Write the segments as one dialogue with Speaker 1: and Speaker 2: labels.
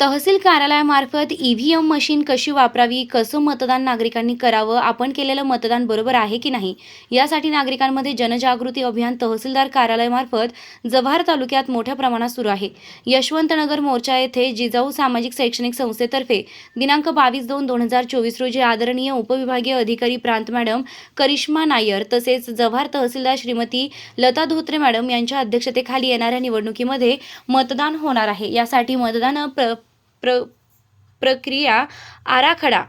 Speaker 1: तहसील कार्यालयामार्फत EVM machine कशी वापरावी कसं मतदान नागरिकांनी करावं आपण केलेलं मतदान बरोबर आहे की नाही? यासाठी नागरिकांमध्ये जनजागृती अभियान तहसीलदार कार्यालयामार्फत जव्हार तालुक्यात मोठ्या प्रमाणात सुरू आहे. यशवंतनगर मोर्चा येथे जिजाऊ सामाजिक शैक्षणिक संस्थेतर्फे दिनांक बावीस दोन दोन हजार चोवीस रोजी आदरणीय उपविभागीय अधिकारी प्रांत मॅडम करिश्मा नायर तसेच जव्हार तहसीलदार श्रीमती लता धोत्रे मॅडम यांच्या अध्यक्षतेखाली येणाऱ्या निवडणुकीमध्ये मतदान होणार आहे. यासाठी मतदान प्र प्र प्रक्रिया आराखडा.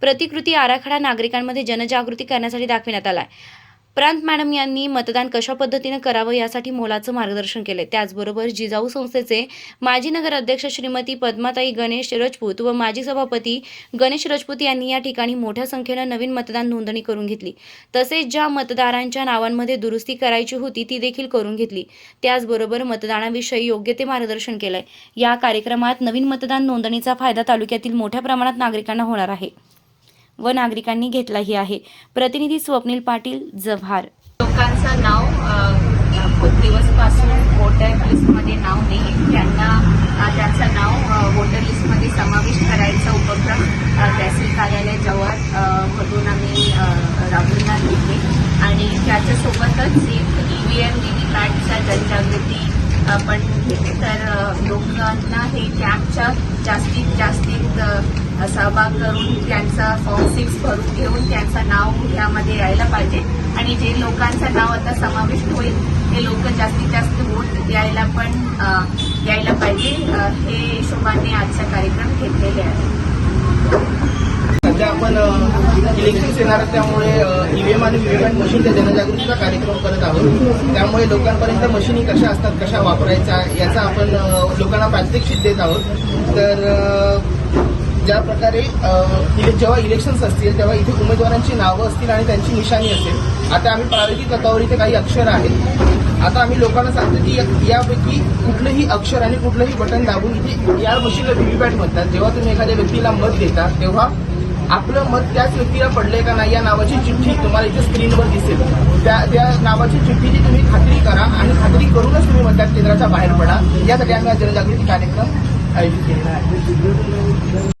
Speaker 1: प्रतिकृती आराखडा नागरिकांमध्ये जनजागृती करण्यासाठी दाखविण्यात आला आहे प्रांत मॅडम यांनी मतदान कशा पद्धतीनं करावं यासाठी मोलाचं मार्गदर्शन केले त्याचबरोबर जिजाऊ संस्थेचे माजी नगर अध्यक्ष श्रीमती पद्माताई गणेश रजपूत व माजी सभापती गणेश रजपूत यांनी या ठिकाणी मोठ्या संख्येनं नवीन मतदान नोंदणी करून घेतली. तसेच ज्या मतदारांच्या नावांमध्ये दुरुस्ती करायची होती ती देखील करून घेतली. त्याचबरोबर मतदानाविषयी योग्य ते मार्गदर्शन केलंय. या कार्यक्रमात नवीन मतदान नोंदणीचा फायदा तालुक्यातील मोठ्या प्रमाणात नागरिकांना होणार आहे. व नागरिकांनी घेतलाही आहे. प्रतिनिधी स्वप्नील पाटील जव्हार.
Speaker 2: लोकांचं नाव खूप दिवसपासून वोटर लिस्टमध्ये नाव नाही. त्यांना त्यांचं नाव वोटर लिस्टमध्ये समावेश करायचा उपक्रम तहसील कार्यालय जवळ मधून आम्ही अ, राबविण्यात आणि त्याच्यासोबतच एक E V M V V पॅटच्या जनजागृती आपण घेते तर लोकांना हे कॅम्पच्या जास्तीत जास्त सहभाग करून त्यांचा फॉर्म सिक्स भरून घेऊन त्यांचं नाव यामध्ये यायला पाहिजे. आणि जे लोकांचं नाव आता समाविष्ट होईल ते लोक जास्तीत जास्त वोट द्यायला पण यायला पाहिजे. हे हिशोबाने आजचा कार्यक्रम घेतलेले आहे.
Speaker 3: सध्या आपण इलेक्शन्स येणार त्यामुळे ईव्हीएम आणि व्हीव्हीपॅट मशीनच्या जनजागृतीचा कार्यक्रम करत आहोत. त्यामुळे लोकांपर्यंत मशीनी कशा असतात कशा वापरायच्या याचा आपण लोकांना प्रात्यक्षिक देत आहोत. तर ज्या प्रकारे जेव्हा इलेक्शन्स असतील तेव्हा इथे उमेदवारांची नावं असतील आणि त्यांची निशाणी असेल. आता आम्ही प्रायोगिक तत्वावर इथे काही अक्षर आहेत. आता आम्ही लोकांना सांगतो की या- यापैकी कुठलंही अक्षर आणि कुठलंही बटन दाबून इथे या मशीनला व्हीव्हीपॅट म्हणतात. जेव्हा तुम्ही एखाद्या व्यक्तीला मत देता तेव्हा आपलं मत त्याच व्यक्तीला पडलंय का नाही या नावाची चिठ्ठी तुम्हाला इथे स्क्रीनवर दिसेल. त्या त्या नावाची चिठ्ठीची तुम्ही खात्री करा आणि खात्री करूनच तुम्ही मतदान केंद्राच्या बाहेर पडा. यासाठी आम्ही हा जनजागृती कार्यक्रम आयोजित केलेला आहे.